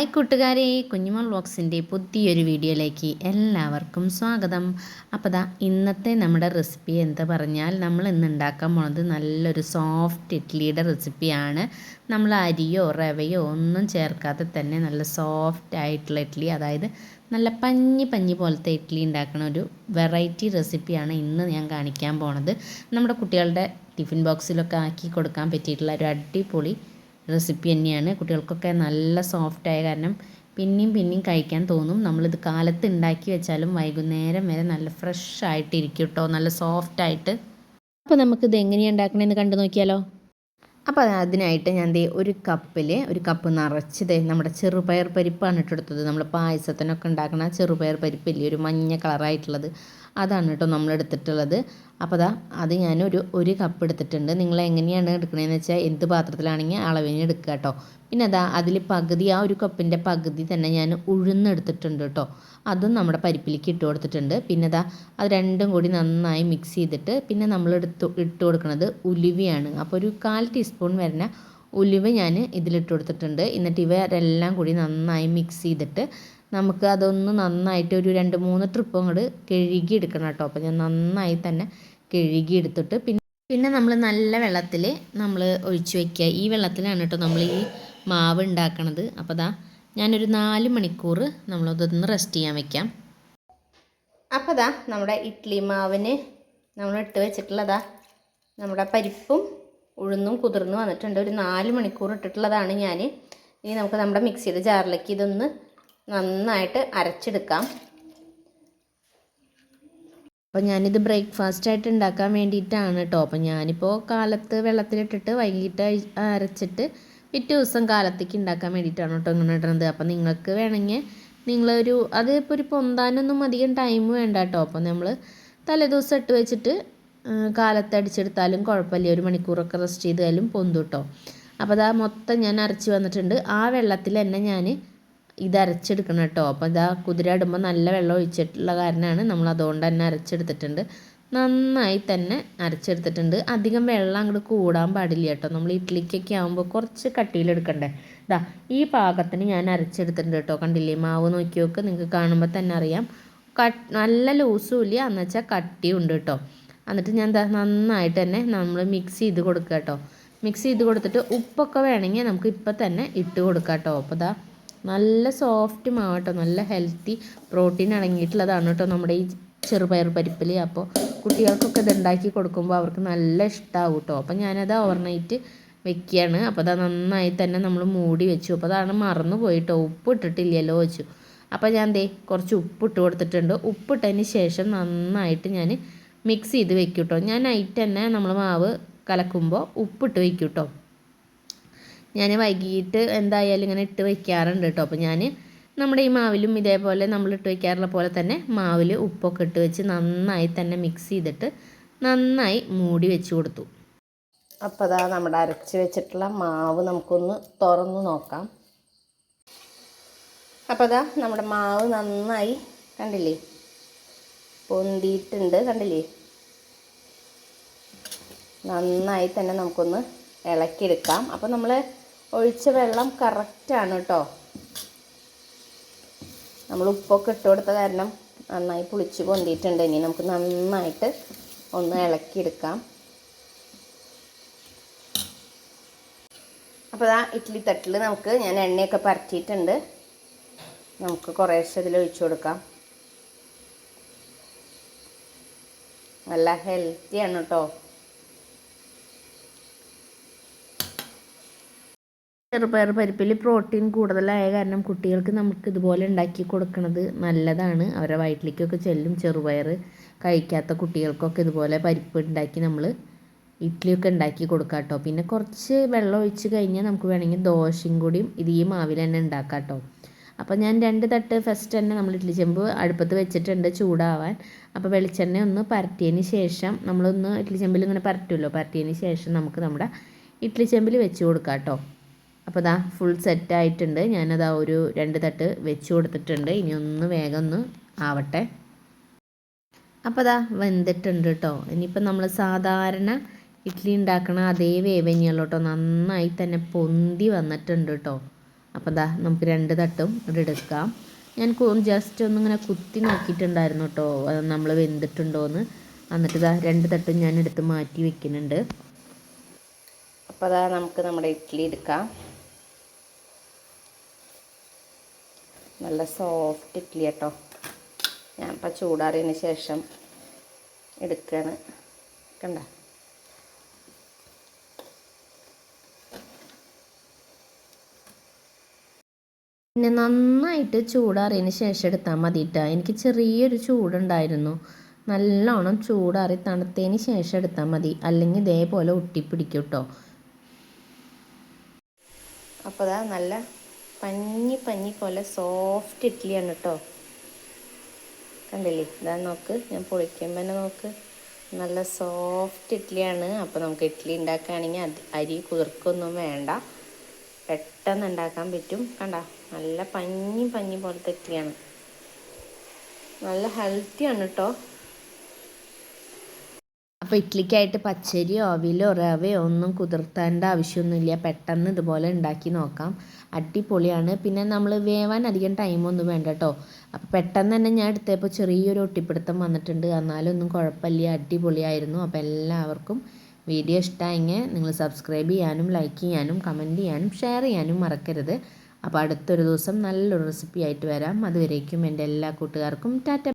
Hi കൂട്ടുകാരെ കുഞ്ഞുമോൾ വ്ളോഗ്സിന്റെ പുതിയൊരു വീഡിയോയിലേക്ക് എല്ലാവർക്കും സ്വാഗതം. അപ്പോൾ ദാ ഇന്നത്തെ നമ്മുടെ റെസിപ്പി എന്താ പറഞ്ഞാൽ നമ്മൾ ഇന്ന് ഉണ്ടാക്കാൻ പോണത് നല്ലൊരു സോഫ്റ്റ് ഇഡ്ഡലിയുടെ റെസിപ്പിയാണ്. നമ്മൾ അരിയോ റവയോ ഒന്നും ചേർക്കാതെ തന്നെ നല്ല സോഫ്റ്റ് ആയിട്ടുള്ള ഇഡ്ഡലി അതായത് നല്ല പഞ്ഞി പഞ്ഞി പോലത്തെ ഇഡ്ഡലി ഉണ്ടാക്കുന്ന ഒരു വെറൈറ്റി റെസിപ്പിയാണ് ഇന്ന് ഞാൻ കാണിക്കാൻ പോണത്. നമ്മുടെ കുട്ടികളുടെ ടിഫിൻ ബോക്സിലൊക്കെ ആക്കി കൊടുക്കാൻ പറ്റിയിട്ടുള്ള ഒരു അടിപൊളി റെസിപ്പി തന്നെയാണ്. കുട്ടികൾക്കൊക്കെ നല്ല സോഫ്റ്റായ കാരണം പിന്നെയും പിന്നെയും കഴിക്കാൻ തോന്നും. നമ്മളിത് കാലത്ത് ഉണ്ടാക്കി വെച്ചാലും വൈകുന്നേരം വരെ നല്ല ഫ്രഷ് ആയിട്ട് ഇരിക്കും കേട്ടോ നല്ല സോഫ്റ്റ് ആയിട്ട്. അപ്പോൾ നമുക്കിത് എങ്ങനെയാണ് ഉണ്ടാക്കണമെന്ന് കണ്ടു നോക്കിയാലോ? അപ്പോൾ അതിനായിട്ട് ഞാൻ ദേ ഒരു കപ്പിൽ ഒരു കപ്പ് നിറച്ചത് നമ്മുടെ ചെറുപയർ പരിപ്പാണ് ഇട്ടെടുത്തത്. നമ്മൾ പായസത്തിനൊക്കെ ഉണ്ടാക്കുന്ന ചെറുപയർ പരിപ്പില്ലേ? ഒരു മഞ്ഞ കളറായിട്ടുള്ളത് അതാണ് കേട്ടോ നമ്മൾ എടുത്തിട്ടുള്ളത് അപ്പോൾ അതാ അത് ഞാനൊരു ഒരു കപ്പ് എടുത്തിട്ടുണ്ട്. നിങ്ങൾ എങ്ങനെയാണ് എടുക്കണതെന്ന് വെച്ചാൽ എന്ത് പാത്രത്തിലാണെങ്കിൽ അളവിന് എടുക്കുക കേട്ടോ പിന്നെ അതാ അതിൽ പകുതി ആ ഒരു കപ്പിന്റെ പകുതി തന്നെ ഞാൻ ഉഴുന്നെടുത്തിട്ടുണ്ട് കേട്ടോ അതും നമ്മുടെ പരിപ്പിലേക്ക് ഇട്ട് കൊടുത്തിട്ടുണ്ട്. പിന്നെ അതാ അത് രണ്ടും കൂടി നന്നായി മിക്സ് ചെയ്തിട്ട് പിന്നെ നമ്മൾ എടുത്ത് ഇട്ട് കൊടുക്കുന്നത് ഉലുവയാണ്. അപ്പോൾ ഒരു കാൽ ടീസ്പൂൺ വരുന്ന ഉലുവ ഞാൻ ഇതിലിട്ട് കൊടുത്തിട്ടുണ്ട്. എന്നിട്ട് ഇവരെല്ലാം കൂടി നന്നായി മിക്സ് ചെയ്തിട്ട് നമുക്ക് അതൊന്ന് നന്നായിട്ട് ഒരു രണ്ട് മൂന്ന് ട്രിപ്പ് അങ്ങോട്ട് കഴുകി എടുക്കണം കേട്ടോ. അപ്പോൾ ഞാൻ നന്നായി തന്നെ കഴുകി എടുത്തിട്ട് പിന്നെ പിന്നെ നമ്മൾ നല്ല വെള്ളത്തിൽ നമ്മൾ ഒഴിച്ചു വയ്ക്കുക ഈ വെള്ളത്തിലാണ് കേട്ടോ നമ്മൾ ഈ മാവ് ഉണ്ടാക്കണത്. അപ്പോൾ അതാ ഞാനൊരു നാല് മണിക്കൂർ നമ്മളതൊന്ന് റെസ്റ്റ് ചെയ്യാൻ വെക്കാം. അപ്പോൾ അതാ നമ്മുടെ ഇഡ്ഡലി മാവിന് നമ്മൾ ഇട്ട് വെച്ചിട്ടുള്ളതാ നമ്മുടെ പരിപ്പും ഉഴുന്നും കുതിർന്ന് വന്നിട്ടുണ്ട്. ഒരു നാല് മണിക്കൂർ ഇട്ടിട്ടുള്ളതാണ് ഞാൻ ഇനി നമുക്ക് നമ്മുടെ മിക്സിയുടെ ജാറിലേക്ക് ഇതൊന്ന് നന്നായിട്ട് അരച്ചെടുക്കാം. അപ്പോൾ ഞാനിത് ബ്രേക്ക്ഫാസ്റ്റ് ആയിട്ട് ഉണ്ടാക്കാൻ വേണ്ടിയിട്ടാണ് കേട്ടോ അപ്പോൾ ഞാനിപ്പോൾ കാലത്ത് വെള്ളത്തിലിട്ടിട്ട് വൈകിട്ട് അരച്ചിട്ട് പിറ്റേ ദിവസം കാലത്തേക്ക് ഉണ്ടാക്കാൻ വേണ്ടിയിട്ടാണ് കേട്ടോ ഇങ്ങനെ ഇടുന്നത് അപ്പോൾ നിങ്ങൾക്ക് വേണമെങ്കിൽ നിങ്ങളൊരു അതിപ്പോൾ ഒരു പൊന്താനൊന്നും അധികം ടൈം വേണ്ട കേട്ടോ അപ്പോൾ നമ്മൾ തലേദിവസം ഇട്ട് വെച്ചിട്ട് കാലത്ത് അടിച്ചെടുത്താലും കുഴപ്പമില്ല. ഒരു മണിക്കൂറൊക്കെ റെസ്റ്റ് ചെയ്താലും പൊന്തു കേട്ടോ അപ്പോൾ അതാ മൊത്തം ഞാൻ അരച്ച് വന്നിട്ടുണ്ട്. ആ വെള്ളത്തിൽ തന്നെ ഞാൻ ഇത് അരച്ചെടുക്കണം കേട്ടോ. അപ്പോൾ ഇതാ കുതിര ഇടുമ്പോൾ നല്ല വെള്ളം ഒഴിച്ചിട്ടുള്ള കാരണമാണ് നമ്മൾ അതുകൊണ്ട് തന്നെ അരച്ചെടുത്തിട്ടുണ്ട്. നന്നായി തന്നെ അരച്ചെടുത്തിട്ടുണ്ട്. അധികം വെള്ളം അങ്ങോട്ട് കൂടാൻ പാടില്ല കേട്ടോ. നമ്മൾ ഇഡ്ഡലിക്കൊക്കെ ആകുമ്പോൾ കുറച്ച് കട്ടിയിലെടുക്കണ്ടേ. ഇതാ ഈ പാകത്തിന് ഞാൻ അരച്ചെടുത്തിട്ടുണ്ട് കേട്ടോ. കണ്ടില്ലേ? മാവ് നോക്കി നോക്ക്. നിങ്ങൾക്ക് കാണുമ്പോൾ തന്നെ അറിയാം. കട്ട് നല്ല ലൂസും ഇല്ല. എന്ന് വെച്ചാൽ കട്ടിയും ഉണ്ട് കേട്ടോ. എന്നിട്ട് ഞാൻ നന്നായിട്ട് തന്നെ നമ്മൾ മിക്സ് ചെയ്ത് കൊടുക്കുക കേട്ടോ. മിക്സ് ചെയ്ത് കൊടുത്തിട്ട് ഉപ്പൊക്കെ വേണമെങ്കിൽ നമുക്ക് ഇപ്പം തന്നെ ഇട്ട് കൊടുക്കാം കേട്ടോ. അപ്പോൾ ഇതാ നല്ല സോഫ്റ്റ് മാവ് കേട്ടോ നല്ല ഹെൽത്തി പ്രോട്ടീൻ അടങ്ങിയിട്ടുള്ളതാണ് കേട്ടോ നമ്മുടെ ഈ ചെറുപയർ പരിപ്പിൽ അപ്പോൾ കുട്ടികൾക്കൊക്കെ ഇത് ഉണ്ടാക്കി കൊടുക്കുമ്പോൾ അവർക്ക് നല്ല ഇഷ്ടമാവും കേട്ടോ. അപ്പോൾ ഞാനത് ഓവർനൈറ്റ് വെക്കുകയാണ് അപ്പോൾ അത് നന്നായി തന്നെ നമ്മൾ മൂടി വെച്ചു. അപ്പോൾ അതാണ് മറന്നു പോയിട്ടോ. ഉപ്പ് ഇട്ടിട്ടില്ലല്ലോ വെച്ചു അപ്പോൾ ഞാൻ ദേ കുറച്ച് ഉപ്പ് ഇട്ട് കൊടുത്തിട്ടുണ്ട്. ഉപ്പിട്ടതിന് ശേഷം നന്നായിട്ട് ഞാൻ മിക്സ് ചെയ്ത് വെക്കും കേട്ടോ ഞാൻ നൈറ്റ് തന്നെ നമ്മൾ മാവ് കലക്കുമ്പോൾ ഉപ്പിട്ട് വെക്കും കേട്ടോ ഞാൻ വൈകിട്ട് എന്തായാലും ഇങ്ങനെ ഇട്ട് വയ്ക്കാറുണ്ട് കേട്ടോ അപ്പോൾ ഞാൻ നമ്മുടെ ഈ മാവിലും ഇതേപോലെ നമ്മൾ ഇട്ട് വയ്ക്കാറുള്ള പോലെ തന്നെ മാവിൽ ഉപ്പൊക്കെ ഇട്ട് വെച്ച് നന്നായി തന്നെ മിക്സ് ചെയ്തിട്ട് നന്നായി മൂടി വെച്ച് കൊടുത്തു. അപ്പോൾ അതാ നമ്മുടെ അരച്ച് വെച്ചിട്ടുള്ള മാവ് നമുക്കൊന്ന് തുറന്ന് നോക്കാം. അപ്പോൾ അതാ നമ്മുടെ മാവ് നന്നായി കണ്ടില്ലേ? പൊന്തിയിട്ടുണ്ട് കണ്ടില്ലേ? നന്നായി തന്നെ നമുക്കൊന്ന് ഇളക്കിയെടുക്കാം. അപ്പോൾ നമ്മൾ ഒഴിച്ച വെള്ളം കറക്റ്റാണ് കേട്ടോ നമ്മൾ ഉപ്പൊക്കെ ഇട്ട് കൊടുത്ത കാരണം നന്നായി പുളിച്ച് പൊന്തിയിട്ടുണ്ട്. ഇനി നമുക്ക് നന്നായിട്ട് ഒന്ന് ഇളക്കിയെടുക്കാം. അപ്പോൾ ആ ഇഡ്ഡലി തട്ടിൽ നമുക്ക് ഞാൻ എണ്ണയൊക്കെ പരത്തിയിട്ടുണ്ട്. നമുക്ക് കുറേശ്ശെ ഇതിൽ ഒഴിച്ചു കൊടുക്കാം. നല്ല ഹെൽത്തിയാണ് കേട്ടോ ചെറുപയർ പരിപ്പിൽ പ്രോട്ടീൻ കൂടുതലായ കാരണം കുട്ടികൾക്ക് നമുക്ക് ഇതുപോലെ ഉണ്ടാക്കി കൊടുക്കുന്നത് നല്ലതാണ്. അവരെ വയറ്റിലേക്കൊക്കെ ചെല്ലും. ചെറുപയർ കഴിക്കാത്ത കുട്ടികൾക്കൊക്കെ ഇതുപോലെ പരിപ്പ് ഉണ്ടാക്കി നമ്മൾ ഇഡ്ഡലിയൊക്കെ ഉണ്ടാക്കി കൊടുക്കാം കേട്ടോ പിന്നെ കുറച്ച് വെള്ളം ഒഴിച്ച് കഴിഞ്ഞാൽ നമുക്ക് വേണമെങ്കിൽ ദോശയും കൂടിയും ഇത് ഈ മാവിൽ തന്നെ ഉണ്ടാക്കാം കേട്ടോ അപ്പോൾ ഞാൻ രണ്ട് തട്ട് ഫസ്റ്റ് തന്നെ നമ്മൾ ഇഡ്ഡലി ചെമ്പ് അടുപ്പത്ത് വെച്ചിട്ടുണ്ട് ചൂടാവാൻ. അപ്പോൾ വെളിച്ചെണ്ണ ഒന്ന് പരട്ടിയതിന് ശേഷം നമ്മളൊന്ന് ഇഡ്ഡലി ചെമ്പിൽ ഇങ്ങനെ പരട്ടുമല്ലോ പരട്ടിയതിന് ശേഷം നമുക്ക് നമ്മുടെ ഇഡ്ഡലി ചെമ്പിൽ വെച്ച് കൊടുക്കാം കേട്ടോ അപ്പോൾ അതാ ഫുൾ സെറ്റായിട്ടുണ്ട് ഞാനതാ ഒരു രണ്ട് തട്ട് വെച്ച് കൊടുത്തിട്ടുണ്ട്. ഇനി ഒന്ന് വേഗം ഒന്ന് ആവട്ടെ. അപ്പോൾ അതാ വെന്തിട്ടുണ്ട് കേട്ടോ ഇനിയിപ്പോൾ നമ്മൾ സാധാരണ ഇഡ്ഡലി ഉണ്ടാക്കണ അതേ വേവ് തന്നെയുള്ളൂ കേട്ടോ നന്നായി തന്നെ പൊന്തി വന്നിട്ടുണ്ട് കേട്ടോ അപ്പോൾ ദാ നമുക്ക് രണ്ട് തട്ടും ഇവിടെ എടുക്കാം. ഞാൻ ജസ്റ്റ് ഒന്നിങ്ങനെ കുത്തി നോക്കിയിട്ടുണ്ടായിരുന്നു കേട്ടോ നമ്മൾ വെന്തിട്ടുണ്ടോയെന്ന് എന്നിട്ട് ഇതാ രണ്ട് തട്ടും ഞാൻ എടുത്ത് മാറ്റി വെക്കുന്നുണ്ട്. അപ്പോൾ അതാ നമുക്ക് നമ്മുടെ ഇഡ്ഡലി എടുക്കാം. നല്ല സോഫ്റ്റ് ഇഡ്ഡലി കേട്ടോ ഞാൻ ഇപ്പം ചൂടാറിയതിന് ശേഷം എടുക്കുകയാണ് കണ്ട? പിന്നെ നന്നായിട്ട് ചൂടാറിയതിന് ശേഷം എടുത്താൽ മതി കേട്ടോ എനിക്ക് ചെറിയൊരു ചൂടുണ്ടായിരുന്നു. നല്ലോണം ചൂടാറി തണുത്തതിന് ശേഷം എടുത്താൽ മതി. അല്ലെങ്കിൽ ഇതേപോലെ ഒട്ടിപ്പിടിക്കും കേട്ടോ അപ്പോൾ നല്ല പഞ്ഞി പഞ്ഞി പോലെ സോഫ്റ്റ് ഇഡ്ഡലിയാണ് കേട്ടോ കണ്ടില്ലേ? ഇതാ നോക്ക്. ഞാൻ പൊളിക്കുമ്പോൾ തന്നെ നോക്ക്. നല്ല സോഫ്റ്റ് ഇഡ്ഡലിയാണ് അപ്പോൾ നമുക്ക് ഇഡ്ഡലി ഉണ്ടാക്കുകയാണെങ്കിൽ അരി കുതിർക്കൊന്നും വേണ്ട. പെട്ടെന്ന് ഉണ്ടാക്കാൻ പറ്റും. കണ്ട? നല്ല പഞ്ഞി പഞ്ഞി പോലത്തെ ഇഡ്ഡലിയാണ് നല്ല ഹെൽത്തിയാണ് കേട്ടോ അപ്പോൾ ഇഡ്ഡലിക്കായിട്ട് പച്ചരിയോ അവിലോ റവയോ ഒന്നും കുതിർത്തേണ്ട ആവശ്യമൊന്നുമില്ല. പെട്ടെന്ന് ഇതുപോലെ ഉണ്ടാക്കി നോക്കാം. അടിപൊളിയാണ്. പിന്നെ നമ്മൾ വേവാൻ അധികം ടൈമൊന്നും വേണ്ട കേട്ടോ അപ്പോൾ പെട്ടെന്ന് തന്നെ ഞാൻ എടുത്തപ്പോൾ ചെറിയൊരു ഒട്ടിപ്പിടുത്തം വന്നിട്ടുണ്ട്. എന്നാലൊന്നും കുഴപ്പമില്ല. അടിപൊളിയായിരുന്നു. അപ്പോൾ എല്ലാവർക്കും വീഡിയോ ഇഷ്ടമായെങ്കിൽ നിങ്ങൾ സബ്സ്ക്രൈബ് ചെയ്യാനും ലൈക്ക് ചെയ്യാനും കമന്റ് ചെയ്യാനും ഷെയർ ചെയ്യാനും മറക്കരുത്. അപ്പോൾ അടുത്തൊരു ദിവസം നല്ലൊരു റെസിപ്പി ആയിട്ട് വരാം. അതുവരേക്കും എന്റെ എല്ലാ കൂട്ടുകാർക്കും. ടാറ്റ.